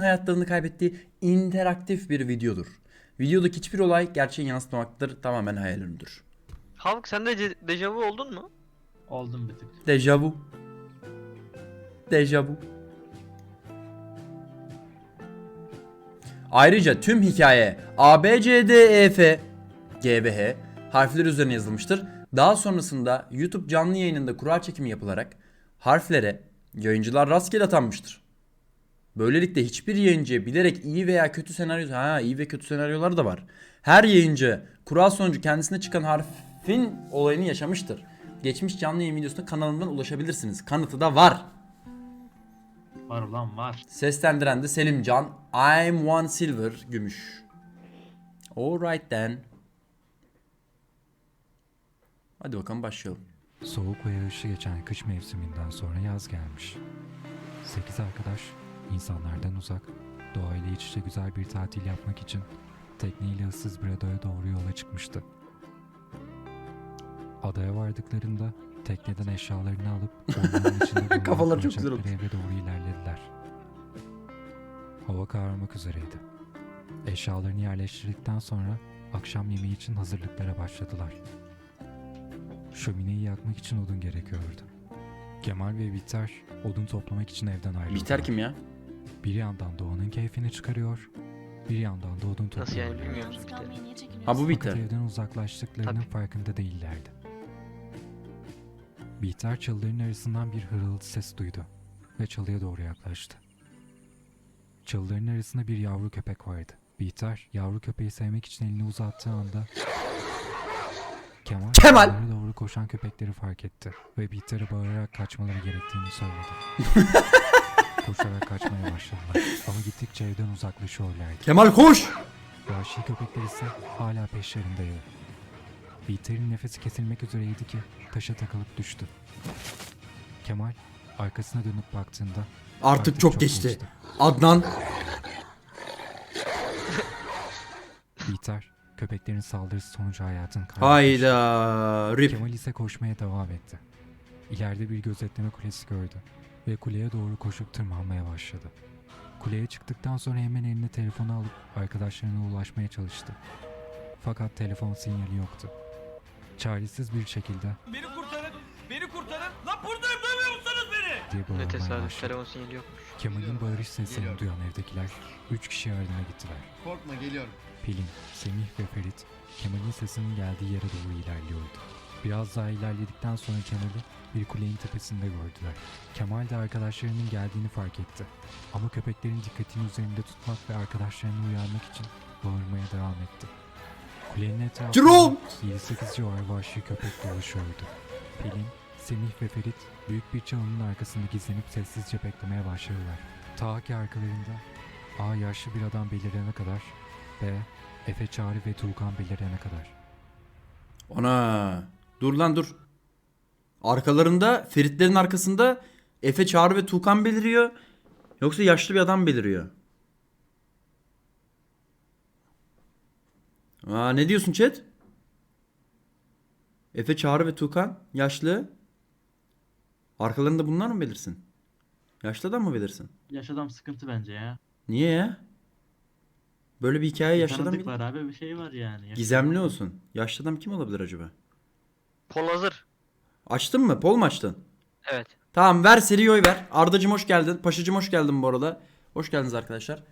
hayatlarını kaybettiği interaktif bir videodur. Videodaki hiçbir olay gerçeğin yansıtmamaktadır, tamamen hayal ürünüdür. Havk sen de ce- dejavu oldun mu? Oldum bir tık. Dejavu. Dejavu. Ayrıca tüm hikaye A, B, C, D, E, F, G ve H harfler üzerine yazılmıştır. Daha sonrasında YouTube canlı yayınında kura çekimi yapılarak harflere yayıncılar rastgele atanmıştır. Böylelikle hiçbir yayıncı bilerek iyi veya kötü senaryo ha iyi ve kötü senaryolar da var. Her yayıncı kura sonucu kendisine çıkan harfin olayını yaşamıştır. Geçmiş canlı yayın videosuna kanalımdan ulaşabilirsiniz. Kanıtı da var. Var ulan var. Seslendiren de Selimcan. I'm one silver gümüş. Alright then. Hadi bakalım başlayalım. Soğuk ve yağışlı geçen kış mevsiminden sonra yaz gelmiş. Sekiz arkadaş insanlardan uzak, doğayla iç içe güzel bir tatil yapmak için tekneyle ıssız bir adaya doğru yola çıkmıştı. Adaya vardıklarında tekneden eşyalarını alıp ormanın içinde Kafaları çok güzel eve doğru ilerlediler. Hava kararmak üzereydi. Eşyalarını yerleştirdikten sonra akşam yemeği için hazırlıklara başladılar. Şömineyi yakmak için odun gerekiyordu. Kemal ve Biter odun toplamak için evden ayrıldılar. Biter kim ya? Bir yandan doğanın keyfini çıkarıyor, bir yandan da odun Nasıl yani bilmiyorum. Yalnız kalmaya niye çekiniyorsun? Ha bu Fakat Biter. evden uzaklaştıklarının Tabii. farkında değillerdi. Bihter çalıların arasından bir hırıltı ses duydu ve çalıya doğru yaklaştı. Çalıların arasında bir yavru köpek vardı. Bihter yavru köpeği sevmek için elini uzattığı anda Kemal, Kemal! çalılara doğru koşan köpekleri fark etti ve Bihter'e bağırarak kaçmaları gerektiğini söyledi. Başladılar ama gittikçe evden uzaklaşıyorlardı. Kemal koş! Vahşi köpekler ise hala peşlerindeydi. Bihter'in nefesi kesilmek üzereydi ki taşa takılıp düştü. Kemal arkasına dönüp baktığında Artık çok geçti. Adnan. Bihter köpeklerin saldırısı sonucu hayatını kaybetti. Hayda. Rip. Kemal ise koşmaya devam etti. İleride bir gözetleme kulesi gördü ve kuleye doğru koşup tırmanmaya başladı. Kuleye çıktıktan sonra hemen eline telefonu alıp arkadaşlarına ulaşmaya çalıştı. Fakat telefon sinyali yoktu. Çaresiz bir şekilde Beni kurtarın! Beni kurtarın! Lan buradayım duymuyor musunuz beni? diye Ne bağırmaya tesadüf başladı. telefon sinyali yokmuş. Kemal'in bağırış seslerini duyan evdekiler üç kişi yardıma gittiler. Korkma geliyorum. Pelin, Semih ve Ferit Kemal'in sesinin geldiği yere doğru ilerliyordu. Biraz daha ilerledikten sonra Kemal'i bir kulenin tepesinde gördüler. Kemal de arkadaşlarının geldiğini fark etti. Ama köpeklerin dikkatini üzerinde tutmak ve arkadaşlarını uyarmak için bağırmaya devam etti. Kulenin etrafında Jerome! 7-8 civar vahşi köpek dolaşıyordu. Pelin, Semih ve Ferit büyük bir çalının arkasında gizlenip sessizce beklemeye başladılar. Ta ki arkalarında A yaşlı bir adam belirene kadar B Efe Çağrı ve Tuğkan belirene kadar. Ona. Dur lan dur. Arkalarında Feritlerin arkasında Efe Çağrı ve Tuğkan beliriyor. Yoksa yaşlı bir adam beliriyor. Aa, ne diyorsun chat? Efe Çağrı ve Tuğkan yaşlı. Arkalarında bunlar mı belirsin? Yaşlı adam mı belirsin? Yaş adam sıkıntı bence ya. Niye ya? Böyle bir hikaye yaşlı adam tanıdık var abi bir şey var yani. Gizemli adam- olsun. Yaşlı adam kim olabilir acaba? Pol hazır. Açtın mı? Pol mu açtın? Evet. Tamam ver seri oy ver. Ardacım hoş geldin. Paşacım hoş geldin bu arada. Hoş geldiniz arkadaşlar.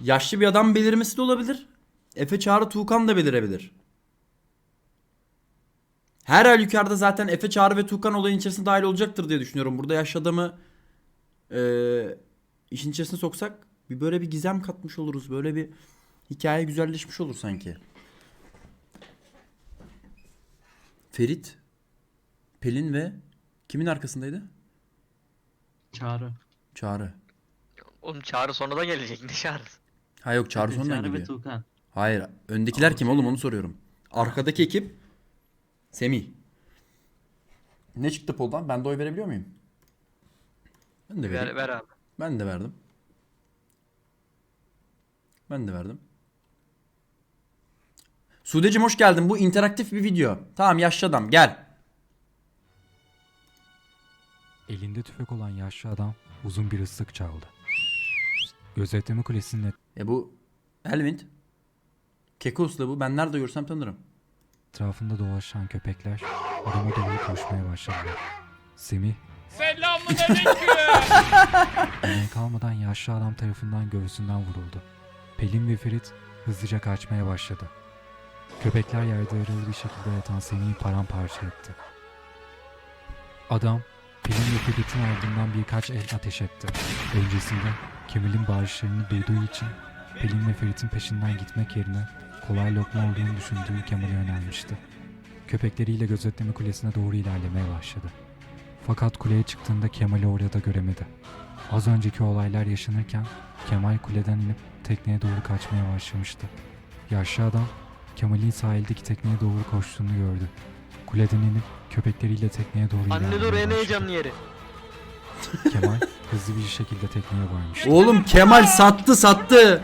Yaşlı bir adam belirmesi de olabilir. Efe Çağrı Tuğkan da belirebilir. Her halükarda zaten Efe Çağrı ve Tuğkan olayın içerisine dahil olacaktır diye düşünüyorum. Burada yaşlı adamı eee, işin içerisine soksak bir böyle bir gizem katmış oluruz. Böyle bir hikaye güzelleşmiş olur sanki. Ferit, Pelin ve kimin arkasındaydı? Çağrı. Çağrı. Oğlum çağrı sonra da gelecek. Çağrısı? Ha yok Çağrı Efe, sonradan Çağrı ve geliyor. Tuğkan. Hayır. Öndekiler kim oğlum onu soruyorum. Arkadaki ekip Semih. Ne çıktı poldan? Ben de oy verebiliyor muyum? Ben de vereyim. Ver, ver abi. Ben de verdim. Ben de verdim. Sudecim hoş geldin. Bu interaktif bir video. Tamam yaşlı adam gel. Elinde tüfek olan yaşlı adam uzun bir ıslık çaldı. Gözetleme kulesinin E bu Elvind. Kekos'la bu. Ben nerede görsem tanırım. etrafında dolaşan köpekler adama doğru koşmaya başladılar. Semih Selamun aleyküm. Örneği kalmadan yaşlı adam tarafından göğsünden vuruldu. Pelin ve Ferit hızlıca kaçmaya başladı. Köpekler yerde yaralı bir şekilde yatan Semih'i paramparça etti. Adam, Pelin ve Ferit'in ardından birkaç el ateş etti. Öncesinde Kemal'in bağırışlarını duyduğu için Pelin ve Ferit'in peşinden gitmek yerine kolay lokma olduğunu düşündüğü Kemal'e yönelmişti. Köpekleriyle gözetleme kulesine doğru ilerlemeye başladı. Fakat kuleye çıktığında Kemal'i orada göremedi. Az önceki olaylar yaşanırken Kemal kuleden inip tekneye doğru kaçmaya başlamıştı. Yaşlı adam Kemal'in sahildeki tekneye doğru koştuğunu gördü. Kuleden inip köpekleriyle tekneye doğru Anne dur en heyecanlı yeri. Kemal hızlı bir şekilde tekneye varmıştı. Oğlum Kemal sattı sattı.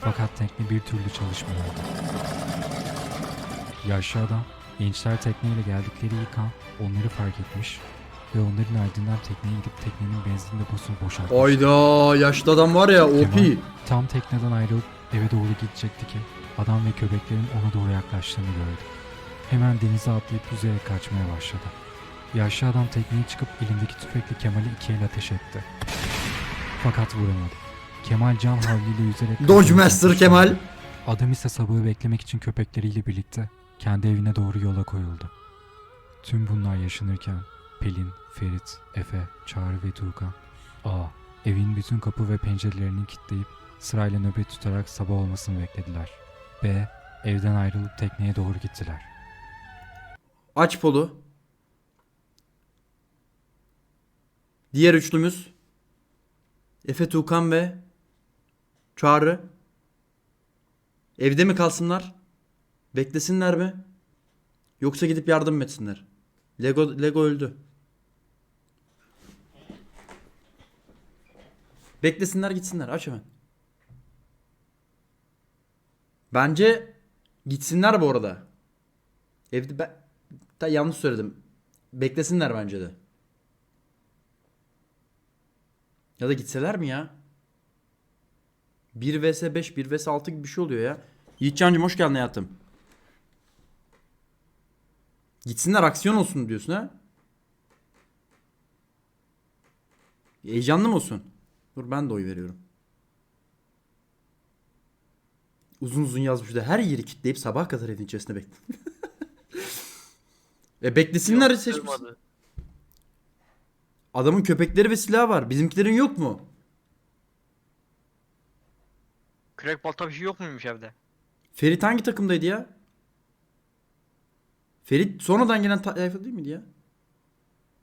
Fakat tekne bir türlü çalışmıyordu. Yaşlı adam gençler tekneyle geldikleri ilk an onları fark etmiş ve onların ardından tekneye gidip teknenin benzin deposunu boşaltmış. Ayda yaşlı adam var ya Kemal OP. tam tekneden ayrılıp eve doğru gidecekti ki adam ve köpeklerin ona doğru yaklaştığını gördü. Hemen denize atlayıp yüzerek kaçmaya başladı. Yaşlı adam tekneye çıkıp elindeki tüfekle Kemal'i iki el ateş etti. Fakat vuramadı. Kemal can havliyle yüzerek... Dodge Master Kemal. Adam ise sabahı beklemek için köpekleriyle birlikte kendi evine doğru yola koyuldu. Tüm bunlar yaşanırken Pelin, Ferit, Efe, Çağrı ve Tuğkan A. Evin bütün kapı ve pencerelerini kilitleyip sırayla nöbet tutarak sabah olmasını beklediler. B. Evden ayrılıp tekneye doğru gittiler. Aç polu. Diğer üçlümüz Efe Tuğkan ve Çağrı. Evde mi kalsınlar? Beklesinler mi? Yoksa gidip yardım etsinler? Lego Lego öldü. Beklesinler gitsinler. Aç hemen. Bence gitsinler bu arada. Evde ben da yanlış söyledim. Beklesinler bence de. Ya da gitseler mi ya? 1 vs 5, 1 vs 6 gibi bir şey oluyor ya. Yiğitcan'cım hoş geldin hayatım. Gitsinler aksiyon olsun diyorsun ha? Heyecanlı mı olsun? Dur ben de oy veriyorum. Uzun uzun yazmış da her yeri kitleyip sabah kadar evin içerisinde bekle. e beklesinler Yok, seçmiş. olmadı. Adamın köpekleri ve silahı var. Bizimkilerin yok mu? Kürek balta bir şey yok muymuş evde? Ferit hangi takımdaydı ya? Ferit sonradan gelen ta- tayfa değil miydi ya?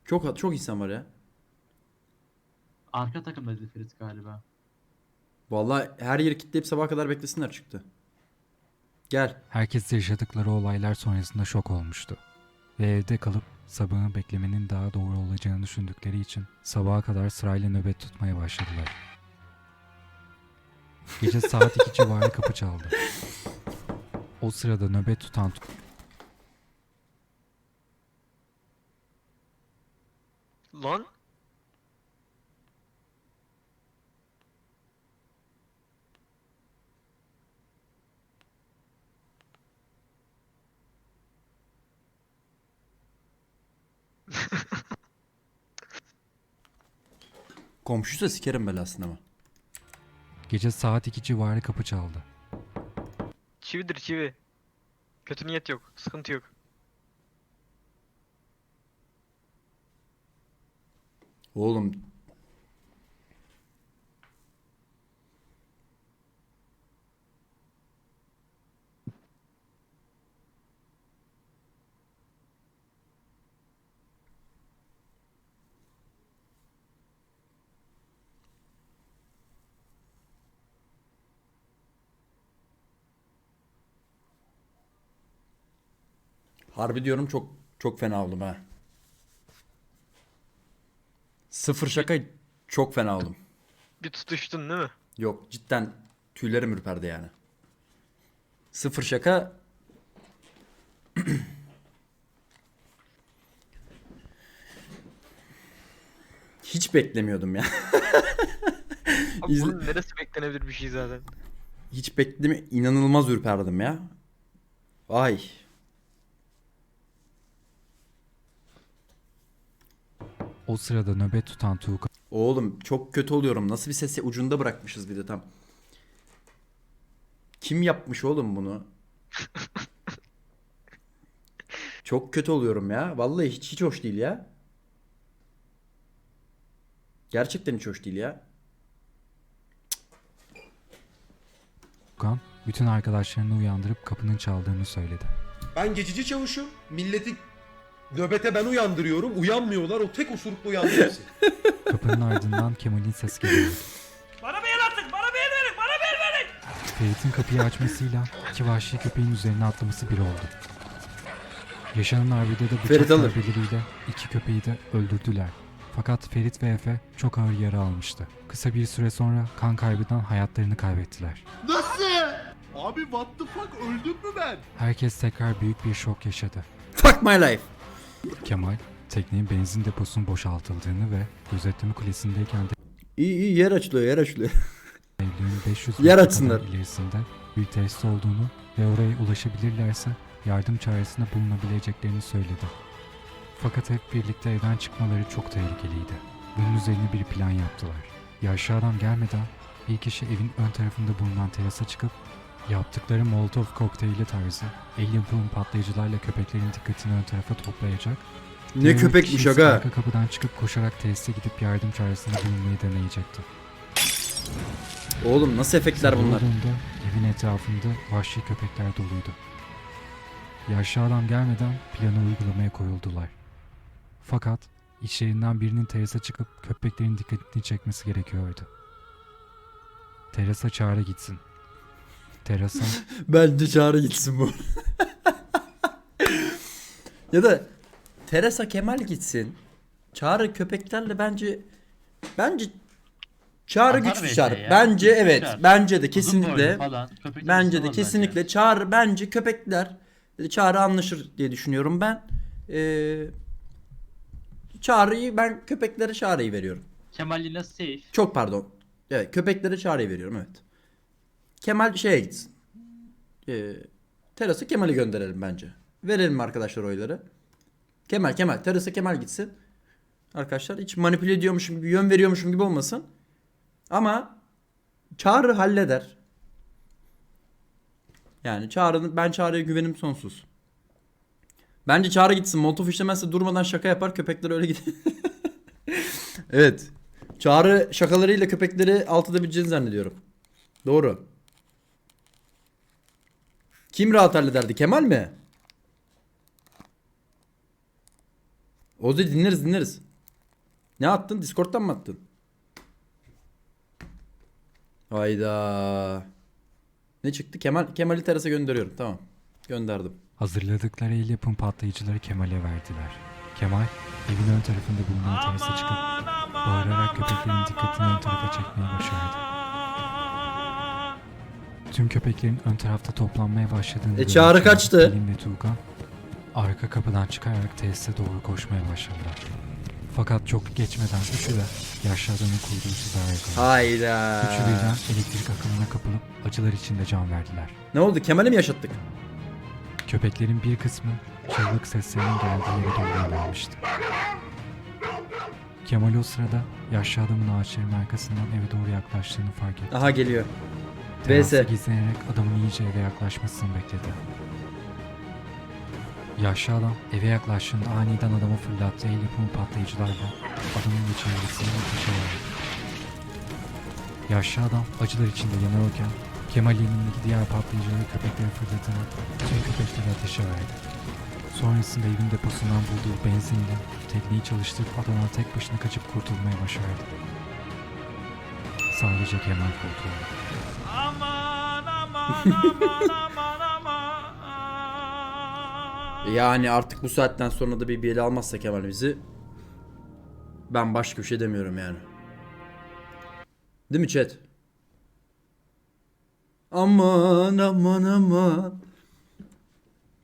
Çok çok insan var ya. Arka takımdaydı Ferit galiba. Vallahi her yeri kitleyip sabaha kadar beklesinler çıktı. Gel. Herkes yaşadıkları olaylar sonrasında şok olmuştu. Ve evde kalıp sabahı beklemenin daha doğru olacağını düşündükleri için sabaha kadar sırayla nöbet tutmaya başladılar. Gece saat 2 civarı kapı çaldı. O sırada nöbet tutan Lan Komşuysa sikerim belasını ama. gece saat 2 civarı kapı çaldı. çividir çivi. Kötü niyet yok. Sıkıntı yok. Oğlum Harbi diyorum çok çok fena oldum ha. Sıfır şaka çok fena oldum. Bir tutuştun değil mi? Yok cidden tüylerim ürperdi yani. Sıfır şaka. Hiç beklemiyordum ya. Abi bunun neresi beklenebilir bir şey zaten. Hiç bekleme inanılmaz ürperdim ya. Ay. O sırada nöbet tutan Tuğkan Oğlum çok kötü oluyorum. Nasıl bir sesi ucunda bırakmışız bir de tam. Kim yapmış oğlum bunu? çok kötü oluyorum ya. Vallahi hiç hiç hoş değil ya. Gerçekten hiç hoş değil ya. bütün arkadaşlarını uyandırıp kapının çaldığını söyledi. Ben geçici çavuşum. Milleti nöbete ben uyandırıyorum. Uyanmıyorlar. O tek osurukla uyandırıyor hepsi. Kapının ardından Kemal'in sesi geliyordu. Bana bir el atın. Bana bir el verin. Bana bir el verin. Ferit'in kapıyı açmasıyla iki vahşi köpeğin üzerine atlaması bir oldu. Yaşanan arbede de Ferit bıçak alır. darbeleriyle iki köpeği de öldürdüler. Fakat Ferit ve Efe çok ağır yara almıştı. Kısa bir süre sonra kan kaybından hayatlarını kaybettiler. Nasıl? Abi what the fuck öldüm mü ben? Herkes tekrar büyük bir şok yaşadı. Fuck my life. Kemal, teknenin benzin deposunun boşaltıldığını ve gözetleme kulesindeyken de İyi iyi yer açılıyor yer açılıyor. evlerin 500 Yer metre açsınlar. kadar ilerisinde bir tesis olduğunu ve oraya ulaşabilirlerse yardım çaresinde bulunabileceklerini söyledi. Fakat hep birlikte evden çıkmaları çok tehlikeliydi. Bunun üzerine bir plan yaptılar. Yaşlı adam gelmeden bir kişi evin ön tarafında bulunan terasa çıkıp yaptıkları Molotov kokteyli tarzı el yapımı patlayıcılarla köpeklerin dikkatini ön tarafa toplayacak ne köpekmiş aga. Arka kapıdan çıkıp koşarak tesise gidip yardım çaresinde bulunmayı deneyecekti. Oğlum nasıl efektler bunlar? Olduğunda evin etrafında vahşi köpekler doluydu. Yaşlı adam gelmeden planı uygulamaya koyuldular. Fakat içlerinden birinin terasa çıkıp köpeklerin dikkatini çekmesi gerekiyordu. Terasa çağrı gitsin. Terasa Bence çağrı gitsin bu. ya da Teresa Kemal gitsin. Çağrı köpeklerle bence bence Çağrı Atar güçlü bence çağrı. ya. Bence Güçlü evet. çağrı. Bence de kesinlikle. falan. Bence de kesinlikle çağrı bence köpekler çağrı anlaşır diye düşünüyorum ben. Ee, çağrıyı ben köpeklere çağrıyı veriyorum. Kemal yine safe. Çok pardon. Evet köpeklere çağrıyı veriyorum evet. Kemal şeye gitsin. Ee, terası Kemal'i gönderelim bence. Verelim arkadaşlar oyları. Kemal Kemal. Terasa Kemal gitsin. Arkadaşlar hiç manipüle ediyormuşum gibi yön veriyormuşum gibi olmasın. Ama Çağrı halleder. Yani Çağrı'nın ben Çağrı'ya güvenim sonsuz. Bence Çağrı gitsin. Molotov işlemezse durmadan şaka yapar. Köpekler öyle gidiyor. evet. Çağrı şakalarıyla köpekleri alt edebileceğini zannediyorum. Doğru. Kim rahat hallederdi? Kemal mi? Ozi dinleriz dinleriz. Ne attın? Discord'dan mı attın? Hayda. Ne çıktı? Kemal Kemal'i terasa gönderiyorum. Tamam. Gönderdim. hazırladıkları el yapım patlayıcıları Kemal'e verdiler. Kemal evin ön tarafında bulunan terasa çıkıp bağırarak köpeklerin dikkatini ön tarafa çekmeye başardı. Tüm köpeklerin ön tarafta toplanmaya başladığını E, Çağrı kaçtı. Pelin ve Tuğkan arka kapıdan çıkarak tesise doğru koşmaya başladılar. Fakat çok geçmeden üçü de yaşlı adamın kurduğu tuzağına yakaladı. Hayda. Üçü birden elektrik akımına kapılıp acılar içinde can verdiler. Ne oldu? Kemal'i mi yaşattık? Köpeklerin bir kısmı çığlık seslerinin geldiği yere doğru yönelmişti. Kemal o sırada yaşlı adamın ağaçların arkasından eve doğru yaklaştığını fark etti. Aha geliyor. Terasta VS. gizlenerek adamın iyice eve yaklaşmasını bekledi. Yaşlı adam eve yaklaştığında aniden adamı fırlattığı el yapımı patlayıcılarla adamın ve çevresini ateşe verdi. Yaşlı adam acılar içinde yanarken Kemal elindeki diğer patlayıcıları köpeklere fırlatarak tüm köpekleri ateşe verdi. Sonrasında evin deposundan bulduğu benzinle tekneyi çalıştırıp adadan tek başına kaçıp kurtulmaya başardı. Sadece Kemal kurtuldu. Aman aman aman aman aman. Yani artık bu saatten sonra da bir bir ele almazsa Kemal bizi ben başka bir şey demiyorum yani. Değil mi chat? Aman aman aman.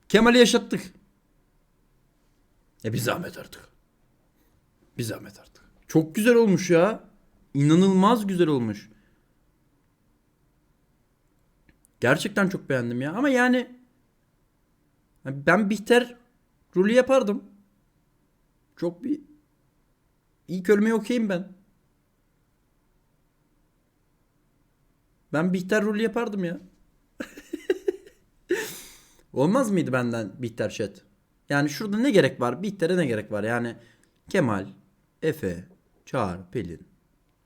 Kemal'i yaşattık. E bir zahmet artık. Bir zahmet artık. Çok güzel olmuş ya. İnanılmaz güzel olmuş. Gerçekten çok beğendim ya. Ama yani ben Bihter rolü yapardım. Çok bir ilk ölmeyi okeyim ben. Ben Bihter rolü yapardım ya. Olmaz mıydı benden Bihter chat? Yani şurada ne gerek var? Bihter'e ne gerek var? Yani Kemal, Efe, Çağrı, Pelin,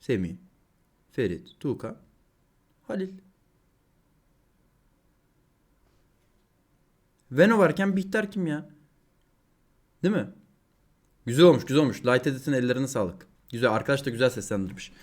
Semih, Ferit, Tuğkan, Halil. Veno varken Bihter kim ya? Değil mi? Güzel olmuş, güzel olmuş. Light Edit'in ellerine sağlık. Güzel, arkadaş da güzel seslendirmiş.